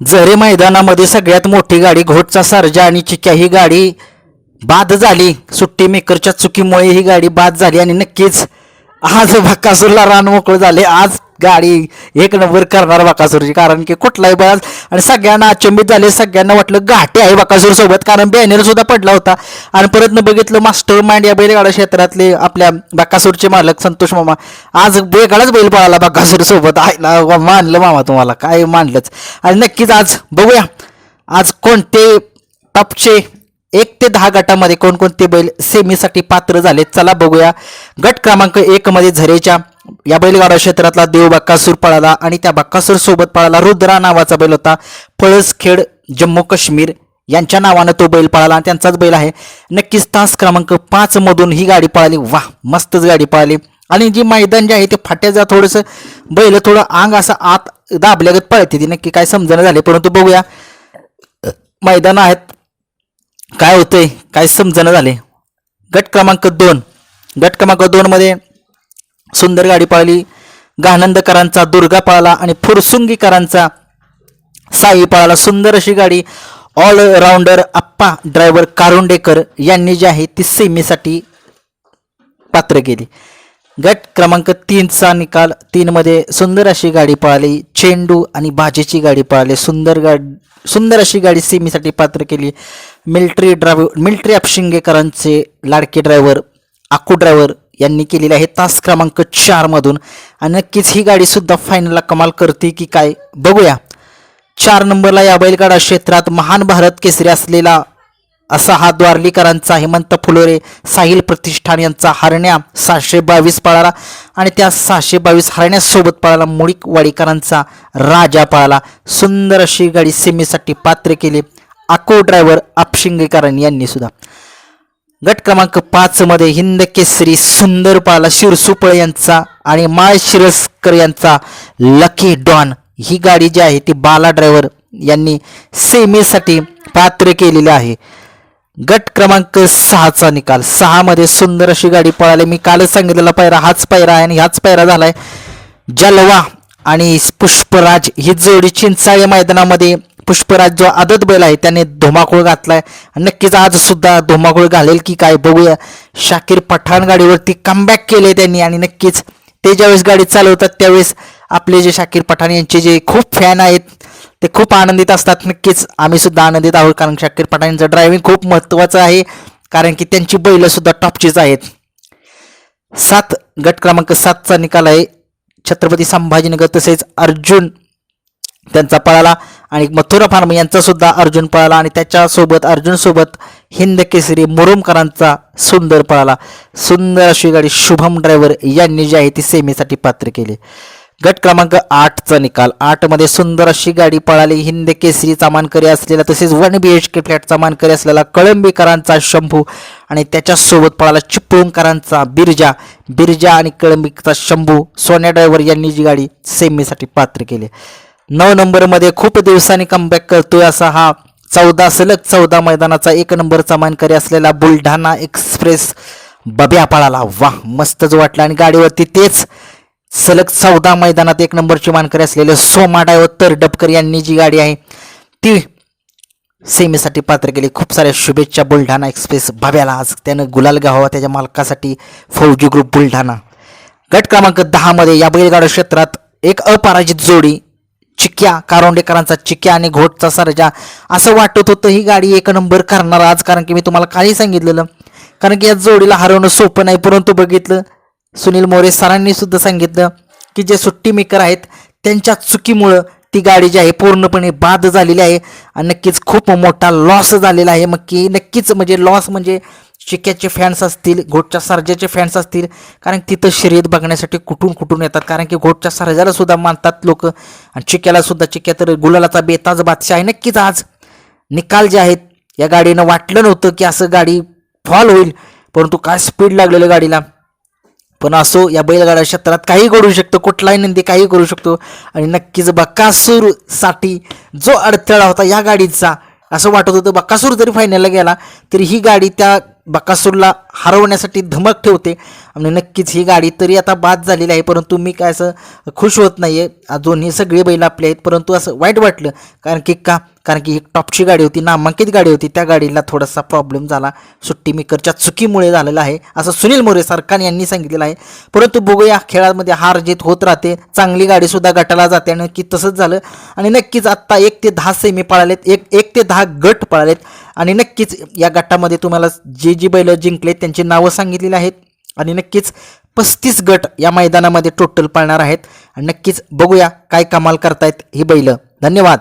जरे मैदानामध्ये सगळ्यात मोठी गाडी घोटचा सारजा आणि चिक्या ही गाडी बाद झाली. सुट्टी मेकरच्या चुकीमुळे ही गाडी बाद झाली आणि नक्कीच आज बकासूरला रान मोकळं झाले. आज गाडी एक नंबर करणार बाकासूरची. कारण की कुठलाही बळाच आणि सगळ्यांना अचंबित झाले सगळ्यांना वाटलं घाटे आहे बाकासूर सोबत कारण बॅनर सुद्धा पडला होता. आणि परत न बघितलं मास्टर माइंड या बैलगाडा क्षेत्रातले आपल्या बाकासूरचे मालक संतोष मामा. आज वेगळाच बैल पळाला बाकासूर सोबत आहे ना वा, मानलं मामा तुम्हाला. काय मानलंच. आणि नक्कीच आज बघूया. आज कोणते टॉपचे एक ते दहा गटामध्ये कोणकोणते बैल सेमीसाठी पात्र झाले चला बघूया. गट क्रमांक एक मध्ये झरेच्या या बैलगाडा क्षेत्रातला देव बक्कासूर पळाला आणि त्या बक्कासूर सोबत पळाला रुद्रा नावाचा बैल होता. पळसखेड जम्मू काश्मीर यांच्या नावानं तो बैल पळाला आणि त्यांचाच बैल आहे. नक्कीच तास क्रमांक पाच मधून ही गाडी पळाली. वा मस्तच गाडी पळाली. आणि जी मैदान जे आहे ते फाट्याचा थोडंसं बैल थोडं अंग असं आत दाबल्यागत पळते ती नक्की काय समजणं झाले परंतु बघूया. मैदान आहेत. काय होतंय काय समजणं झाले गट क्रमांक दोन. गट क्रमांक दोन मध्ये सुंदर गाडी पळाली. गानंदकरांचा दुर्गा पळाला आणि फुरसुंगीकरांचा साई पळाला. सुंदर अशी गाडी. ऑलराऊंडर आप्पा ड्रायव्हर कारुंडेकर यांनी जी आहे ती सेमीसाठी पात्र केली. गट क्रमांक तीनचा निकाल. तीनमध्ये सुंदर अशी गाडी पळाली. चेंडू आणि भाजीची गाडी पळाली. सुंदर गाड सुंदर अशी गाडी सेमीसाठी पात्र केली. मिल्ट्री ड्रायव्हर मिल्ट्री अपशिंगेकरांचे लाडके ड्रायव्हर आकू ड्रायव्हर यांनी केलेले आहे तास क्रमांक चारमधून आणि नक्कीच ही गाडीसुद्धा फायनलला कमाल करते की काय? बघूया. चार नंबरला या बैलगाडा क्षेत्रात महान भारत केसरी असलेला असा हा द्वारलीकरांचा हेमंत फुलोरे साहिल प्रतिष्ठान यांचा हरण्या सहाशे बावीस पळाला. आणि त्या सहाशे बावीस हरण्यासोबत पळाला मुळीक वाडीकरांचा राजा पळाला. सुंदर अशी गाडी सेमीसाठी पात्र केली. आको ड्रायव्हर आपशिंगेकरांनी यांनी सुद्धा. गट क्रमांक पाच मध्ये हिंद केसरी सुंदर पाला शिरसुपळ यांचा आणि माळ शिरसकर यांचा लकी डॉन ही गाडी जी आहे ती बाला ड्रायव्हर यांनी सेमीसाठी पात्र केलेली आहे. गट क्रमांक सहाचा निकाल. सहामध्ये सुंदर अशी गाडी पळाली. मी कालच सांगितलेला पायरा हाच पायरा आहे आणि ह्याच पायरा झालाय. जलवा आणि पुष्पराज ही जोडी चिंचाळे मैदानामध्ये पुष्पराज जो आदत बैल आहे त्याने धुमाकूळ घातलाय. नक्कीच आज सुद्धा धुमाकूळ घालेल की काय बघूया. शाकीर पठाण गाडीवरती कमबॅक केले त्यांनी आणि नक्कीच ते ज्यावेळेस गाडी चालवतात त्यावेळेस आपले जे शाकीर पठाण यांचे जे खूप फॅन आहेत ते खूप आनंदित असतात. नक्कीच आम्ही सुद्धा आनंदित आहोत कारण शाकीर पठाण यांचं ड्रायव्हिंग खूप महत्त्वाचं आहे कारण की त्यांची बैल सुद्धा टॉपचीच आहेत. सात गट क्रमांक सातचा निकाल आहे. छत्रपती संभाजीनगर तसेच अर्जुन त्यांचा पळाला. आणि मथुरा फार्म यांचा सुद्धा अर्जुन पळाला आणि त्याच्यासोबत अर्जुनसोबत हिंद केसरी मुरुमकरांचा सुंदर पळाला. सुंदर अशी गाडी शुभम ड्रायव्हर यांनी जी आहे ती सेमीसाठी पात्र केली. गट क्रमांक आठचा निकाल. आठमध्ये सुंदर अशी गाडी पळाली. हिंद केसरीचा मानकरी असलेला तसेच वन बी एच के फ्लॅटचा मानकरी असलेला कळंबीकरांचा शंभू आणि त्याच्यासोबत पळाला चिपळूणकरांचा बिरजा. बिरजा आणि कळंबीचा शंभू सोन्या ड्रायव्हर यांनी जी गाडी सेमीसाठी पात्र केली. नऊ नंबरमध्ये खूप दिवसांनी कमबॅक करतोय असा हा चौदा सलग चौदा मैदानाचा एक नंबरचा मानकरी असलेला बुलढाणा एक्सप्रेस बब्या पळाला वा मस्तच वाटला. आणि गाडीवरती तेच सलग चौदा मैदानात एक नंबरची मानकरी असलेले सोमा डायवत्तर डबकर यांनी जी गाडी आहे ती सेमीसाठी पात्र केली. खूप साऱ्या शुभेच्छा बुलढाणा एक्सप्रेस भाव्याला आज त्यानं गुलाल गावा त्याच्या मालकासाठी फौजी ग्रुप बुलढाणा. गट क्रमांक दहामध्ये या बैलगाडा क्षेत्रात एक अपराजित जोडी चिक्क्या कारोंडेकरांचा चिक्या आणि घोटचा सर्जा. असं वाटत होतं ही गाडी एक नंबर करणार आज कारण की मी तुम्हाला काही सांगितलेलं. कारण की या जोडीला हरवणं सोपं नाही परंतु बघितलं. सुनील मोरे सरांनी सुद्धा सांगितलं की जे सुट्टी मेकर आहेत त्यांच्या चुकीमुळं ती गाडी जी आहे पूर्णपणे बाद झालेली आहे. आणि नक्कीच खूप मोठा लॉस झालेला आहे. मग की नक्कीच म्हणजे लॉस म्हणजे चिक्याचे फॅन्स असतील घोटच्या सर्जाचे फॅन्स असतील कारण तिथं शर्यत बघण्यासाठी कुठून कुठून येतात? कारण की घोटच्या सर्जाला सुद्धा मानतात लोक. आणि चिक्याला सुद्धा चिक्या तर गुलालाचा बेताज बादशाह आहे नक्कीच आज. निकाल जे आहेत या गाडीनं वाटलं नव्हतं की असं गाडी फॉल होईल परंतु काय स्पीड लागलेलं गाडीला. पण असो या बैलगाडा क्षेत्रात काही करू शकतो कुठलाही नंदी काही करू शकतो. आणि नक्कीच बकासूरसाठी जो अडथळा होता या गाडीचा असं वाटत होतं बकासूर जरी फायनलला गेला तरी ही गाडी त्या బకసుల్లా हरवण्यासाठी धमक ठेवते. आणि नक्कीच ही गाडी तरी आता बाद झालेली आहे परंतु मी काय असं खुश होत नाही आहे दोन्ही सगळे बैल आपले आहेत परंतु असं वाईट वाटलं. कारण की का? कारण की एक टॉपची गाडी होती नामांकित गाडी होती. त्या गाडीला थोडासा प्रॉब्लेम झाला. सुट्टी मेकरच्या चुकीमुळे झालेला आहे असं सुनील मोरे सरकार यांनी सांगितलेलं आहे. परंतु बघूया खेळामध्ये हार जीत होत राहते. चांगली गाडीसुद्धा गटाला जाते. आणि नक्की तसंच झालं. आणि नक्कीच आत्ता एक ते दहा सेमी पळालेत. एक एक ते दहा गट पळालेत. आणि नक्कीच या गटामध्ये तुम्हाला जे जी बैलं जिंकलेत त्यांची नावं सांगितलेली आहेत. आणि नक्कीच पस्तीस गट या मैदानामध्ये टोटल पाळणार आहेत. आणि नक्कीच बघूया काय कमाल करतायत ही बैलं. धन्यवाद.